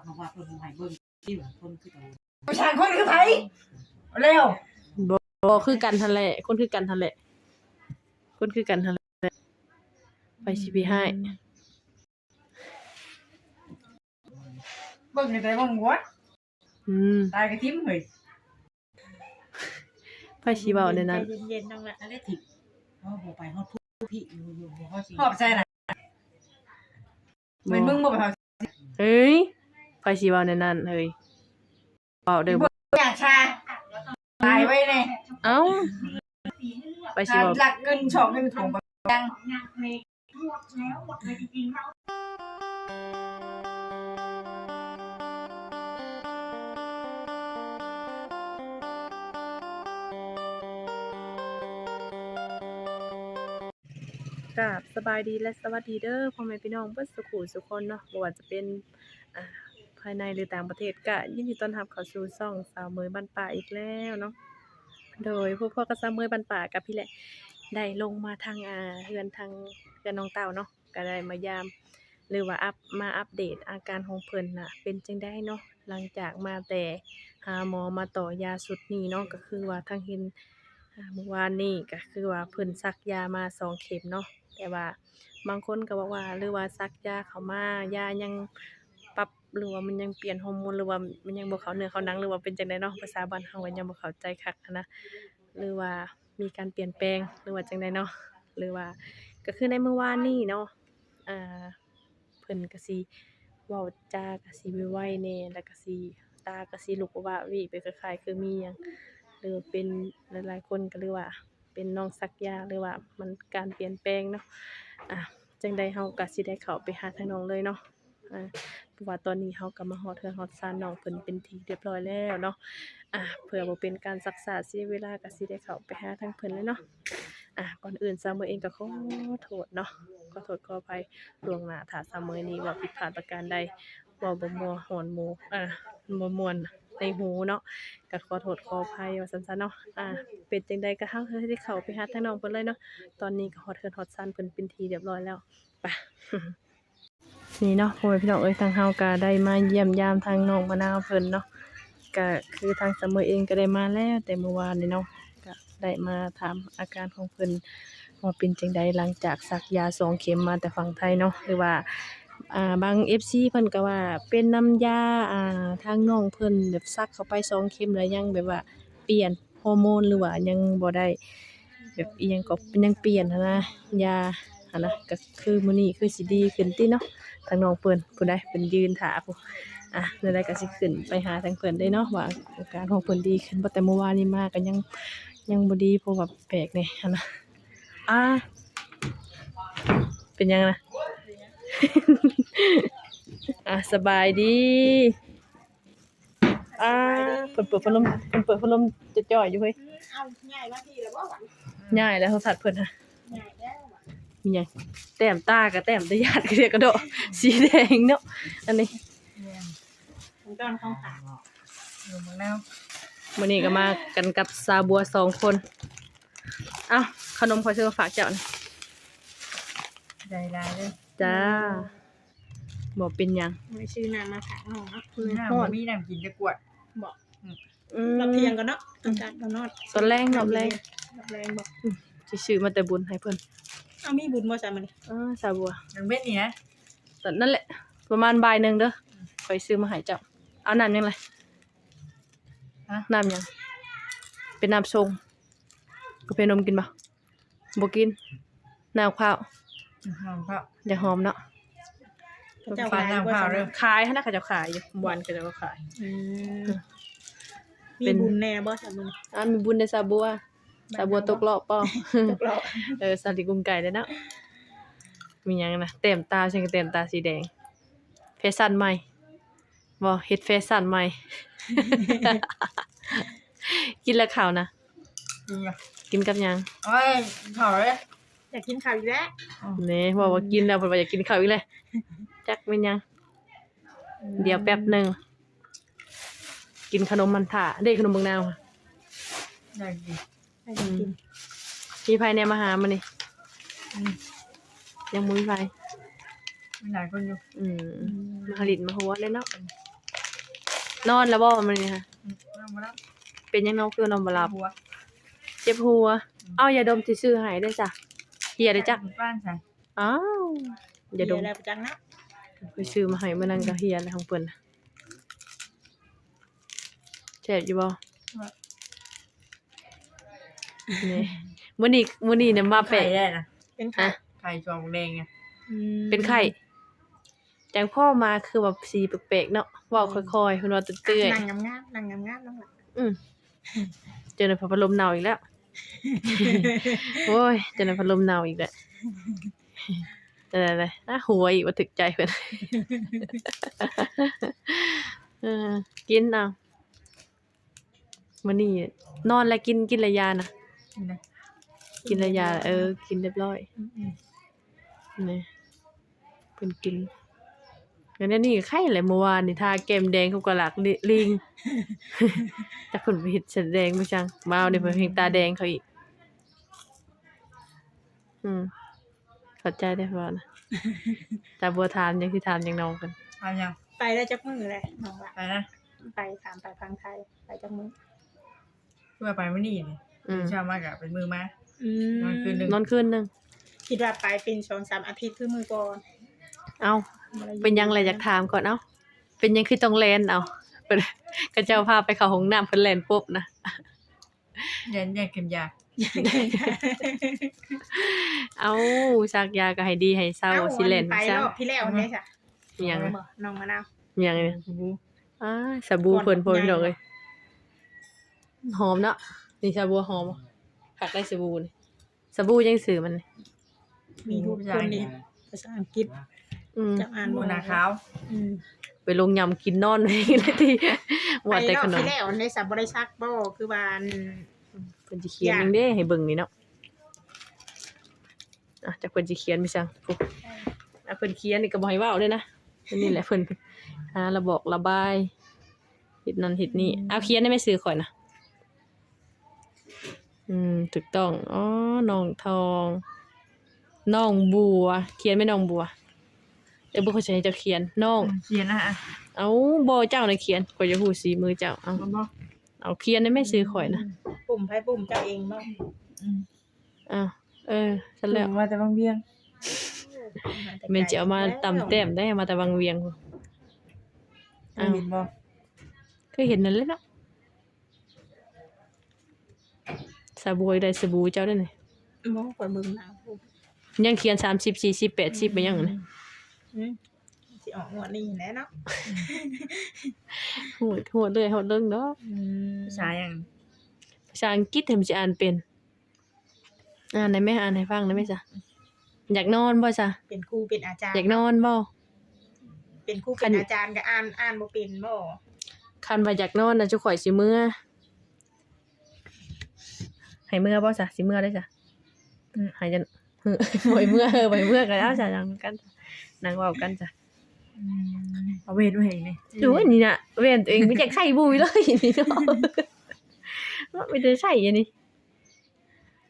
อกมาว่าเพิ่นบ่ให้เบิ่งที่ว่าเพิ่นคือโตผู้ชายคนคือไผเร็วบ่คือกันทันแหละ คนคือกันทันแหละ คนคือกันทันแหละไปสิพี่ให้เบิ่งในใจเบิ่งหัวอืมตายกระทิ่มเฮ้ยไปสิเว้าในนั้นใจเย็นๆน้องละนั่นแหละถิเฮาบ่ไปฮอดผู้พี่อยู่อยู่บ่ฮอดสิขอบใจน่ะเหมือนมึงบ่ไปหาเฮ้ย ไปสิเว้าในนั้นเฮ้ยเว้าเด้อบ่อยากชาตายไว้แน่เอ้าไปสิชาเว้าหลักเกินช่องให้มันถุงบ่ยังกราบสบายดีและสวัสดีเด้อพ่อแม่พี่น้องเบิดสุขุสุกคนเนาะบ่ว่าจะเป็นอ่า ภายในหรือต่างประเทศก็ยินดีต้อนรับเข้าสู่ช่องสาวเมยบ้านป่าอีกแล้วเนาะโดยพวกพ่อกับสาวเมยบ้านป่ากับพี่แหละได้ลงมาทางอ่าเฮือนทางเฮือนน้องเต้าเนาะก็ได้มายาม หรือว่าอัปมาอัปเดตอาการของเพิ่นน่ะ เป็นจังได้เนาะหลังจากมาแต่หาหมอมาต่อยาสุดนี้เนาะก็คือว่าทางเห็นเมื่อวานนี้ก็คือว่าเพิ่นซักยามาสองเข็มเนาะแต่ว่าบางคนก็บอกว่าหรือว่าซักยาเขามายายัง หรือว่ามันยังเปลี่ยนฮอร์โมนหรือว่ามันยังบ่เข้าเนื้อเข้าหนังหรือว่าเป็นจังไดเนาะภาษาบ้านเฮาก็ยังบ่เข้าใจคักนะหรือว่ามีการเปลี่ยนแปลงหรือว่าจังไดเนาะหรือว่าก็คือในเมื่อวานนี้เนาะอ่าเพิ่นก็สิเว้าจาก็สิไวๆแน่แล้วก็สิตาก็สิลุกว่าวิไปคล้ายๆคือมีหยังหรือเป็นหลายๆคนก็หรือว่าเป็นน้องซักยาหรือว่ามันการเปลี่ยนแปลงเนาะอะจังใดเฮาก็สิได้เข้าไปหาทางน้องเลยเนาะ อ่าเพราะว่าตอนนี้เฮาก็มาฮอดเทือนฮอดซานน้องเพิ่นเป็นที่เรียบร้อยแล้วเนาะอะเพื่อบ่เป็นการซักษาเสียเวลาก็สิได้เข้าไปหาทางเพิ่นเลยเนาะอะก่อนอื่นซามเมอเองก็ขอโทษเนาะขอโทษขออภัยล่วงหน้าถ้าซามเมอนี้ว่าผิดพลาดประการใดเว้าบ่มัวหอนหมูอะบ่ม่วนในหูเนาะก็ขอโทษขออภัยว่าซั่นๆเนาะอ่าเป็นจังใดก็เฮาเฮ็ดให้เข้าไปหาทางน้องเพิ่นเลยเนาะตอนนี้ก็ฮอดเทือนฮอดซานเพิ่นเป็นทีเรียบร้อยแล้วไป นี่เนาะพ่อแม่พี่น้องเอ้ยทางเฮาก็ได้มาเยี่ยมยามทางน้องมะนาวเพิ่นเนาะก็คือทางสมอเองก็ได้มาแล้ว แต่เมื่อวานนี่เนาะก็ได้มาถามอาการของเพิ่นว่าเป็นจังใดหลังจากสักยาสองเข็มมาแต่ฝั่งไทยเนาะหรือว่าอ่าบาง FC เพิ่นก็ว่าเป็นน้ำยาอ่าทางน้องเพิ่นแบบซักเข้าไปสองเข็มแล้วยังแบบว่าเปลี่ยนฮอร์โมนหรือว่ายังบ่ได้แบบอีหยังก็ยังเปลี่ยนนะยา หันนะก็คือมื้อนี้คือสิดีขึ้นติเนาะทางน้องเพิ่นผู้ใดเพิ่นยืนท่าผู้อะแล้วได้ก็สิขึ้นไปหาทางเพิ่นได้เนาะว่าอาการของเพิ่นดีขึ้นบ่แต่เมื่อวานนี้มาก็ยังยังบ่ดีเพราะว่าแปลกนี่หันนะอ่าเป็นยังนะอะสบายดีอ่าเปิดเปิดพัดลมเพิ่นเปิดพัดลมจะจ่อยอยู่เฮ้ยเอาง่ายมาทีแล้วบ่หวังง่ายแล้วโทรศัพท์เพิ่นฮะ ง่ายแล้วหวัง มีหยังแต้มตากับแต้มตาญาติก็เรียกกระโดดสีแดงเนาะอันนี้ของตอนของขาอยู่เมืองนาวมื้อนี้ก็มากันกับซาบัวสองคนเอ้าขนมขอซื้อมาฝากเจ้านะใจร้ายเลยจ้าบ่เป็นหยังไม่ชื่อน้ำมาถางน้องเนาะน้ำบ่มีน้ำกินจะกวดบอกอืมเราเพียงกันเนาะอากาศเรานอดตอนแรงรอบแรงรอบแรงบอกสิซื้อมาแต่บุญให้เพิ่น เอามีบุญบ่จ้ะมันอ่าซาบัวมันเม็ดนี่นะตอนนั่นแหละ ประมาณบ่ายหนึงเด้อไปซื้อมาให้เจ้าเอาน้ำยังไงฮะน้ำยัง เป็นน้ำชงก็เป็นนมกินบ่บ่กินน้ำข้าวหอมเพราะอย่าหอมเนาะเจ้าฟันน้ำข้าวเด้อขายให้นะเขาจะขายอยู่วันก็จะมาขายอืมเป็มีนบุญแน่บ่จ้ะมึงอ่ามีบุญในซาบัว ซาบัวตกรอบเปล่าตกรอบเออสาลิกุงไก่เลยเนาะมีหยังนะเต็มตาฉันก็เต็มตาสีแดงแฟชั่นใหม่บ่เฮ็ดแฟชั่นใหม่ กินแล้วข้าวนะจริงอะกินกับหยังโอ้ยเผาเลยอยากกินข้าวอีกแล้วเน่บอกว่ากินแล้วเพิ่นว่าอยากกินข้าวอีกเลยจักเป็นหยัง เดี๋ยวแป๊บหนึงกินขนมมันถ่าได้ขนมเบิ่งนาวค่ะอยากกิน ให้กินกินมีไผแนมาหามานี่อืมยังบ่มีไผมีหลายคนอยู่อืมมาหลินมาหัวเลยเนาะนอนแล้วบ่มันนี่ฮะน้ำมาแล้วเป็นยังน้องคือนอนบ่หลับหัวเจ็บหัว เอายาดมที่ซื้อให้ได้จ้ะเฮียได้จ้ะบ้านใส่อ้าวอย่าดมเอะไรประจังนะไปซื้อมาให้เมื่อนั้นก็เฮียแล้วของเพิ่นน่ะแซ่บอยู่บ่ นี่มื้อนี้มื้อนี้เนี่ยมาไข่แปะได้นะเป็นไข่ฮะ ไข่จองแดงไงอืมเป็นไข้จังพ่อมาคือแบบสีแปลกๆเนาะเว้าค่อยๆเพิ่นว่าเตื้อยนั่งงามๆนั่งงามๆน้องหล่ะๆอืมเจอในพัดลมหนาวอีกแล้ว โอ้ยเจอในพัดลมหนาวอีกแล้วอะไรๆอะหัวอีกว่าถึกใจเพิ่นเออกินเอามื้อนี้นอนแล้วกินกินระยานะ นี่นะกินระยาเออ กินเรียบร้อยอืมนี่เพิ่นกินงั้นอันนี่ไข่แหละเมื่อวานนี่ทาแก้มแดงเขาก็หลักลิลิงแต่เพิ่นไปเฮ็ดแสดงบ่จังมาเอาเดี๋ยวเพิ่นเฮ็ดตาแดงเขาอีก อืมเข้าใจได้บ่นะแต่บัวถามยังคือถามยังน้องกันเอายังไปได้จักมือเลยน้องหล่ะไปนะไปถามไปพังไทยไปจักมือเพื่อไปไม่นี่เลย อืมเช้ามากะเป็นมือมา อืนอนคืนหนึ่ง นอนคืนหนึงคิดว่าไปเป็นสองสามอาทิตย์คือมือก่อนเอ้าเป็นยังไรอยากถามก่อนเอ้าเป็นยังคือต้องแลนเอาเพิ่นก็เจ้าพาไปเข้าห้องน้ำเพิ่นแล่นปุ๊บนะยันยันเข็มยาเอ้าซักยาก็ให้ดีให้เศร้าเอ้าสิแล่นไปซัรอบที่แล้วเนี่ยจ้ะอิหยังบ่น้องมะนาว อิหยังเนี่ยอ้าสบู่เพิ่นเพิ่นพี่น้องเอ้ยหอมเนาะ นี่สบู่หอมผักได้สบู่นี่สบู่ยังซื้อมันนี่มีทุกคนนี่ภาษาอังกฤษอืมจะอ่านหมูบ่นาขาวอืมไปลงยำกินนอนเลยทีว่าแต่ขนไปรอบมที่แล้วในสับบริษัทบ่คือว่าอันเพิ่นสิเขียนยังเด้ให้เบิ่งนี่เนาะอะจากเพิ่นสิเขียนไปซังปุ๊บอะเพิ่นเขียนนี่ก็บ่ให้เว้าเด้นะอันนี่แหละเพิ่นหาระบอกระบายเฮ็ดนั่นเฮ็ดนี่เอาเขียนได้ไหม่ซื้อข่อยนะ อืมถูกต้องอ๋อน้องทองน้องบัว เขียนไหม่น้องบัวเดี๋ยวบ่เข้าใจให้เจ้าเขียนน้อง เขียนนะอะเอาบ่เจ้าน่ะเขียนข่อยจะฮู้สีมือเจ้าเอาบ่บ่เอาเขียนได้ไหม่ซื้อข่อยนะปุ่มไพ่ปุ่มเจ้าเองบ่อืมอ้าวเออฉันแล้วมาแต่บางเวียงแม่นจะเอามาตำแต้มได้มาแต่วังเวียงพุ่นอ้าอ้าววเห็นบ่เคยเห็นนั่นเลยเนาะ สบู่ได้สบู่เจ้าได้นี่บ่ข่อยเบิ่งหน้าปุ่มยังเขียน30 40 80ไปยังนี่อืมสิออกงวดนี้แหละเนาะโหดโหดเลยโหดเรื่องเนาะอืมภาษาอย่างภาษาอังกฤษเห็นสิอ่านเป็น อ่านได้ไหมอ่านให้ฟังได้ไหมจ๊ะอยากนอนบ่จ๊ะเป็นครูเป็นอาจารย์ อยากนอนบ่เป็นครูคัเป็นนอาจารย์ก็อ่านอ่านบ่เป็นบ่คันว่าอยากนอนน่ะเจุข่อยสิเมื่อ ให้เมื่อบ่จ๊ะสิเมื่อได้จ้ะอืมให้จันฮึบ่ให้เมื่อเออบ่ให้เมื่อกันเอาจ้ะนั่งกันจ้ะนั่งเว้ากันจ้ะเอาเวทไว้ให้นี่ดูอันนี้น่ะเว้นตัวเองไม่อยากใส่บุยเลยนี่เนาะว่าไม่ได้ใส่อันนี้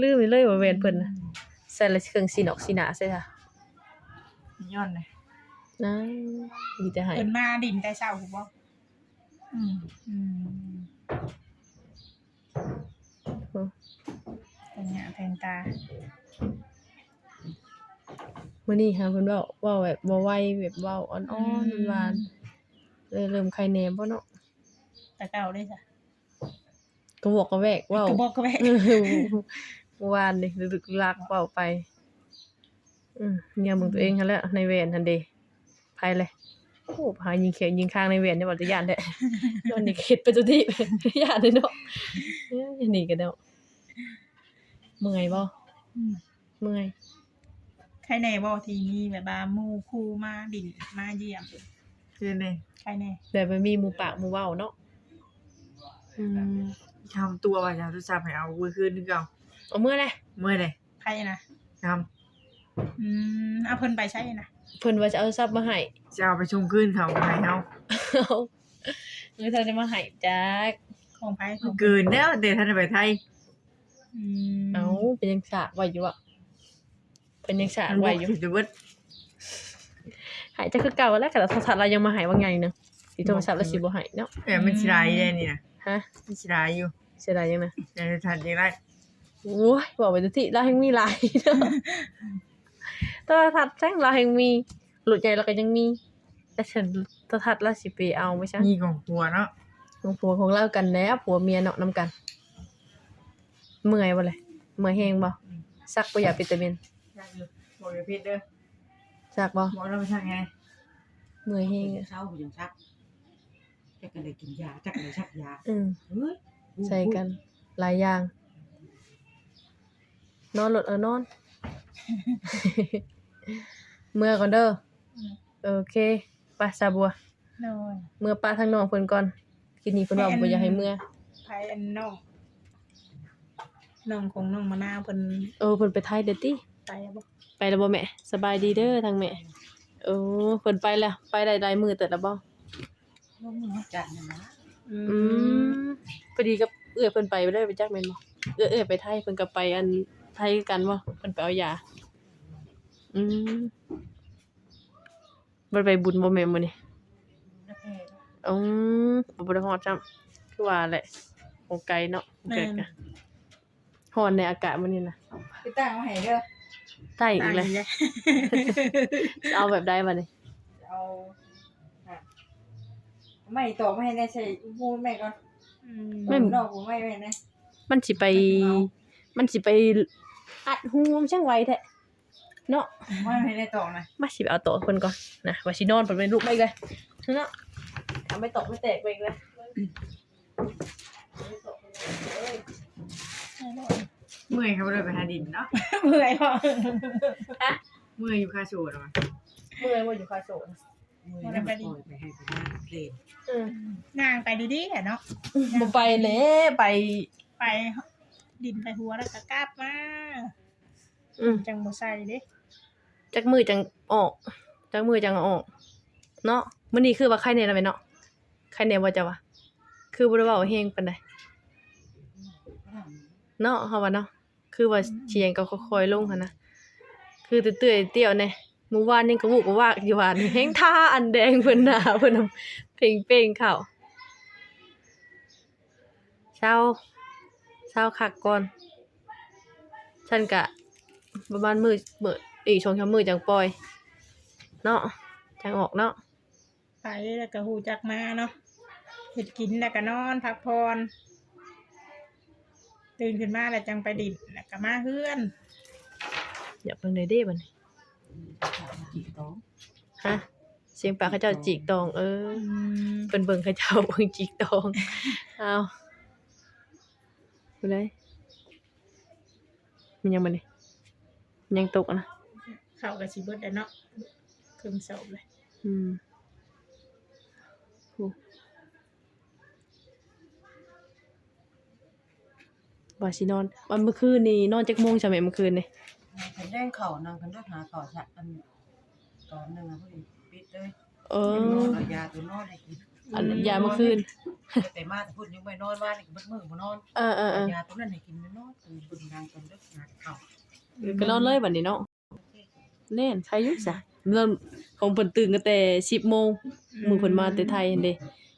ลืมไปเลยว่าเว้นเพิ่นน่ะใส่และเครื่องสีนอกสีหนาใส่ค่ะย้อนเลยนะมีแต่ให้เพิ่นมาดินแต่เช้าหูบ่อืมอืมเป็ นหน้าเป็นตามื้อนี้ค่ะเพิ่นเว้าเว้าแบบบ่ไหวแบบเว้าอ่อนๆหวานๆเลยเริ่มไข้แหนมบ่เนาะตะเก่าด้วยจ้ะก็บอกก็แวกเว้าก็บอกก็แม่เออเมื่อวานนี่ลึกๆลักเว้าไปอืมเนี่ยมึงตัวเองหั่นแหละในแหวนหั่นเด้ไผเลยโอ้พายิงเขียวยิงข้างในแหวนนี่บ่จะย่านแท้โดนนี่คิดไปทุกที่ย่านเลยเนาะเอ้ยนี่ก็เนาะ เมื่อยบ่อืมเมื่อย ใครแน่บ่ทีนี้แบบว่าหมู่ครูมาดินมาเยี่ยมคือนี่ใครแน่แบบมันมีหมู่ปากหมู่เว้าเนาะอืมทำตัวว่าจะรู้จักให้เอามือคืนนึงเก่าเอาเมื่อเลยเมื่อเลยใครนะทอืมเอาเพิ่นไปใช่นะเพิ่นว่าจะเอาทรัพย์มาให้ำจะเอาไปชงคืนเขาให้เฮาเอาเงินเธอจะมาให้จักของไผของเกินแล้วเดี๋ยวท่านจะไปไทยอืม เอาเป็นยังสากไว้อยู่อะเป็นยังสากมันบไว้อกอยู่ผิดเบิดหายจะคือเก่าแล้วแต่โทรศัพท์เรายังมาหายบางอย่างหนึงสิโทรศัพท์แล้วสิบ่ให้เนาะแต่มันสิได้ได้นี่นะฮะมันสิได้อยู่เสียดายจังนะแต่ทันยังได้โอ้ยบอกไปทุกทีเราแห่งมีหลายเนาะโทรทัศน์แจ้งเราแห่งมี หลุดใจเราก็ยังมีแต่ฉันโทรทัศน์เราสิไปเอาไม่ใช่มีของผัวเนาะของผัวของเรากันแล้วผัวเมียเนาะนํกัน เมื่อยบ่เลยเมื่อยแฮงบ่ซักบ่อยากวิตามินอยากอยู่บ่อย่าผิดเด้อซักบ่บ่เราไปทางไงเมื่อยแฮงเช้าผมยังชักจักกันเลยกินยาจักกันเลยชักยาอืมเฮ้ยใส่กันหลายอย่าง นอนหลดเออนอน เมื่อก่อนเด้อโอเคไปซาบัว โดยเมื่อป้าทางน้องเพิ่นก่อนกินนี้เพิ่นว่าบ่อยากให้เมื่อ ไผอันน้อง น้องของน้องมะนาวเพิ่นเออเพิ่นไปไทยเด้อติไปบ่ไปแล้วบ่แม่สบายดีเด้อทางแม่เออเพิ่นไปแล้วไปได้หลายมื้อแต่ละบ่ลงมาจัดนะนะอือืมมพอดีกับเอื้อเพิ่นไปบ่ได้ไปจักแม่นบ่เอื้อเอื้อไปไทยเพิ่นก็ไปอันไทยคือกันบ่เพิ่นไปเอายาอืมบ่ได้ไปบุญบ่แม่นมื้อนี้แล้วแค่อืมบ่ได้ฮอดจ้ำคือว่าแหละโอไกลเนาะเกิดกะ ฮ้อนในอากาศมื้อนี้นะไปตั้งมาให้เด้อใต้อีกแล้วตายแล้วเอาแบบใดบัดนี้เอาอะไม่ต่อไม่ให้ได้ใส่พูดแม่ก่อนอืมไม่นอกผมไม่ไม่นะมันสิไป มันสิไปอัดหูมนช่างไวแท้เนาะไม่ให้ได้ต่อนะมาสิไปเอาโต๊ะเพิ่นก่อนนะว่าสินอนเพิ่นเป็นลูกไปอีกเลยเนาะทำไม่ตกไม่แตกไปอีกเลย เมื่อยเขาเลยไปหาดินเนาะเมื่อยพอเมื่อยอยู่ค่าโชว์หรอวะเมื่อยว่าอยู่คาโซนมือนั่นไปปล่อยไปให้ไปหน้าเพลนอืมนางไปดีๆแหละเนาะบ่ไปแล้วไปไปดินไปหัวแล้วก็กลับมาอืมจังบ่ใส่เด้จักมือจังออกจักมือจังเอาออก เนาะมื้อนี้คือว่าใครแน่ละแม่เนาะใครแน่ว่าจะว่าคือบ่ได้เว้าแฮงปานใดเนาะเฮาว่าเนาะ คือว่าเสียงก็ค่อยๆลงหั่นนะคือเตื้อยๆเตี้ยวแน่เมื่อวานยังกระวุกกระวากอยู่ว่านี่แฮงท่าอันแดงเพิ่นหน้าเพิ่นน่ะเพ่งๆเข้าเช้าเช้าคักก่อน ฉันกะประมาณมือเบิดอีกช่องชั่วมือจังปล่อย เนาะจังออกเนาะไปแล้วก็ฮู้จักมาเนาะเฮ็ดกินแล้วก็นอนพักผ่อน ตื่นขึ้นมาแล้วจังไปดินแล้วก็มาเฮือนอย่าเพิ่งได้เด้บัดนี้จีบต้องฮะเสียงปากเขาเจ้าจิกตองเอออืมเพิ่นเบิ่งเขาเจ้าเบิ่งจิกตองเอาดูเลยมันยังบัดนี้มันยังตกอะนะเข้ากับสิเบิดแล้วเนาะครึ่งศพเลยอืม ว่าสินอน วันเมื่อคืนนี่นอนจักโมงใช่ไหมเมื่อคืนนี่ฉันแดงเข่านางกันด้วยหาเข่าสักอันตอนหนึ่งอะพอดีปิดเลยเออนอนเอายาตัวนอนให้กินอันยาเมื่อคืนแต่มาแต่พูดยังไม่นอนว่านี่ก็มืดมืดมานอนเออเออเออยาตัวนั้นให้กินนอนตื่นบึงนางกันด้วยหาเข่าก็นอนเลยบัดนี้เนาะแน่นใครอยู่ซะเริ่มของเพิ่นตื่นกันแต่10โมงมื้อเพิ่นมาแต่ไทยหั่นเด้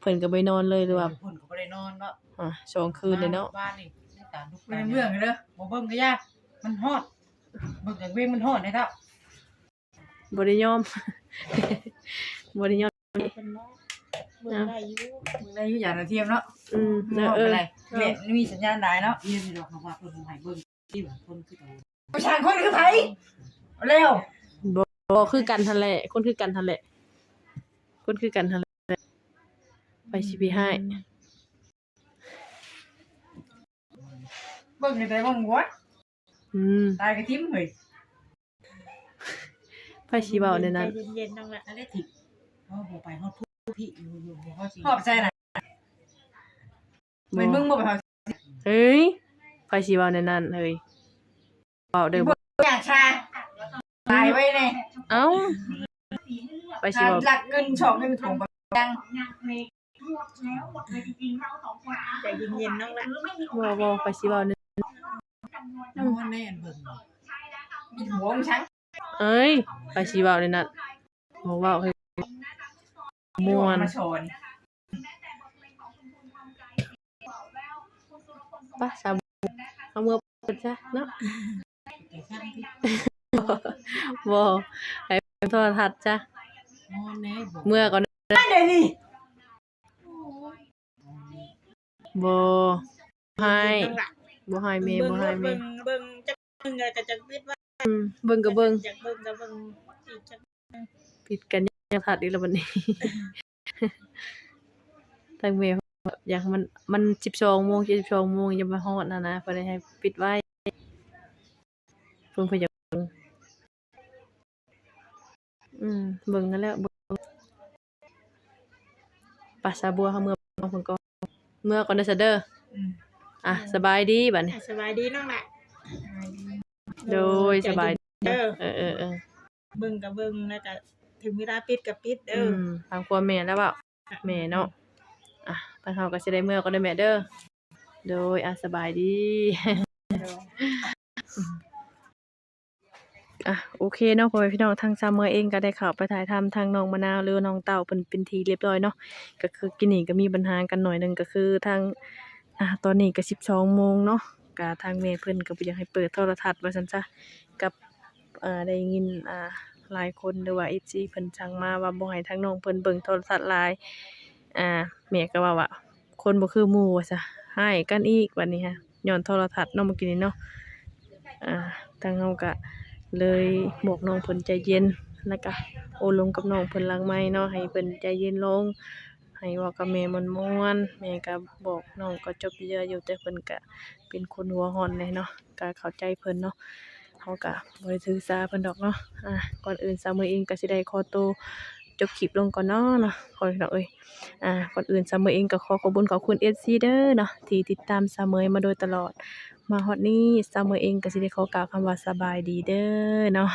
เพิ่นก็ไปนอนเลยหรือว่าคนก็ไม่ได้นอนเนาะอะสองคืนเลยเนาะบ้านนี่ ตามลูกไม่เบื่อกันเด้อบ่เบิ่งก็ยากมันฮอดเบิ่งจากเวงมันฮอดได้แล้วบ่ได้ยอมบ่ได้ยอมเป็นเนาะเบิ่งได้อยู่มึงได้อยู่อย่างระเทียมเนาะอืมเอเอออเอเป็นไรอเนี่ยมีสัญญาณได้เนาะเรียนนี่ดอกคำว่าเพิ่นให้เบิ่งที่ว่าคนคือเอาประชาชนคือไผเอาเร็วบ่คือกันทันแหละ คนคือกันทันแหละ คนคือกันทันแหละ ไปสิไปให้เบิ่งในใจบ่หั วอืมตายกระทิมเฮ้ยไปสิเว้าในนั้นใจเย็นๆน้องละถ้าได้ถิเพราะบ่ไปฮอดผู้พี่อยู่อยู่บ่ฮอดสิ ขอบใจน่ะเป็นมึงบ่ไปเฮาเฮ้ยไปสิเว้าในนั้นเฮ้ยเว้าเด้อบ่อยากชาตายไว้แน่เอ้าไปสิชาเว้าหลักเงินช่องเงินของยังใจเย็นๆน้องละเว้าเว้าไปสิเว้าใน น้ำมันแน่นเบิ่งมีหัวมึงช้างเอ้ย ไปสิเว้าในนั้นบ่เว้าเฮ้ยม่วนมาชนปะสาวเอามือเปิดซะเนาะแต่ช่างที่บ่ให้เป็นโทรทัศน์จ้ะมอนแน่บ่เมื่อก่อนนั่นเดี๋ยวนี้บ่ให้ต้องละ บ่ให้แม่บ่ให้แม่เบิ่งเบิ่งจักเบิ่งแล้วก็จักปิดว่าอืมเบิ่งก็เบิ่งจักเบิ่งก็เบิ่งอีกจักผิดกันยังทัดอีกแล้วบัดนี้ทางแม่อยากให้มันมัน12โมง12โมงอย่ามาฮอดนะนะเพิ่นได้ให้ปิดไว้เพิ่นเพิ่นอยากเบิ่งอืมเบิ่งกันแล้วเบิ่งปะสาบัวเฮาเมื่อเพิ่นก็เมื่อก่อนเด้อซะเด้ออืม อะสบายดีบัดนี้ สบายดีน้องละโดยสบายดีเด้อเออเออเออเบิ่งก็เบิ่งแล้วก็ถึงเวลาปิดก็ปิดอืเด้อมทางครัวแม่แล้วเปล่าแม่เนาะอะทางเฮาก็สิได้เมื่อก็ได้แม่เด้อโดยอะสบายดีอะโอเคเนาะพ่อแม่พี่น้องทางซามเมอร์เองก็ได้เข้าไปถ่ายทำทางน้องมะนาวหรือว่าน้องเต่าเป็นเป็นทีเรียบร้อยเนาะก็คือกินนี่ก็มีปัญหากันหน่อยหนึงก็คือทาง อะตอนนี้ก็12โมงเนาะก็ทางแม่เพิ่นก็บ่อยากให้เปิดโทรทัศน์ว่าซั่นซะกับอ่าได้ยินอ่าหลายคนหรือว่า FC เพิ่นสั่งมาว่าบ่ให้ทางน้องเพิ่นเบิ่งโทรทัศน์หลายอ่าแม่ก็ว่าว่าคนบ่คือหมู่ว่าซะให้กันอีกวันนี้ฮะย้อนโทรทัศน์เนาะเมื่อกี้นี้เนาะอ่าทางเฮาก็เลยบอกน้องเพิ่นใจเย็นแล้วก็โอลมกับน้องเพิ่นหลังไม้เนาะให้เพิ่นใจเย็นลง ให้เว้ากับแม่ม่วนๆแม่ก็บอกน้องก็จบเยอะอยู่แต่เพิ่นก็เป็นคนหัวร้อนเลยเนาะก็เข้าใจเพิ่นเนาะเฮาก็บ่ได้ถือสาเพิ่นดอกเนาะอะก่อนอื่นซามือเองก็สิได้ขอตัวจบคลิปลงก่อนเนาะเนาะขอพี่น้องเอ้ยอ่าก่อนอื่นซามือเองก็ขอขอบคุณขอบคุณ FC เด้อเนาะที่ติดตามซามือมาโดยตลอด มาฮอดนี้ซามือเองก็สิได้ขอกล่าวคำว่าสบายดีเด้อเนาะ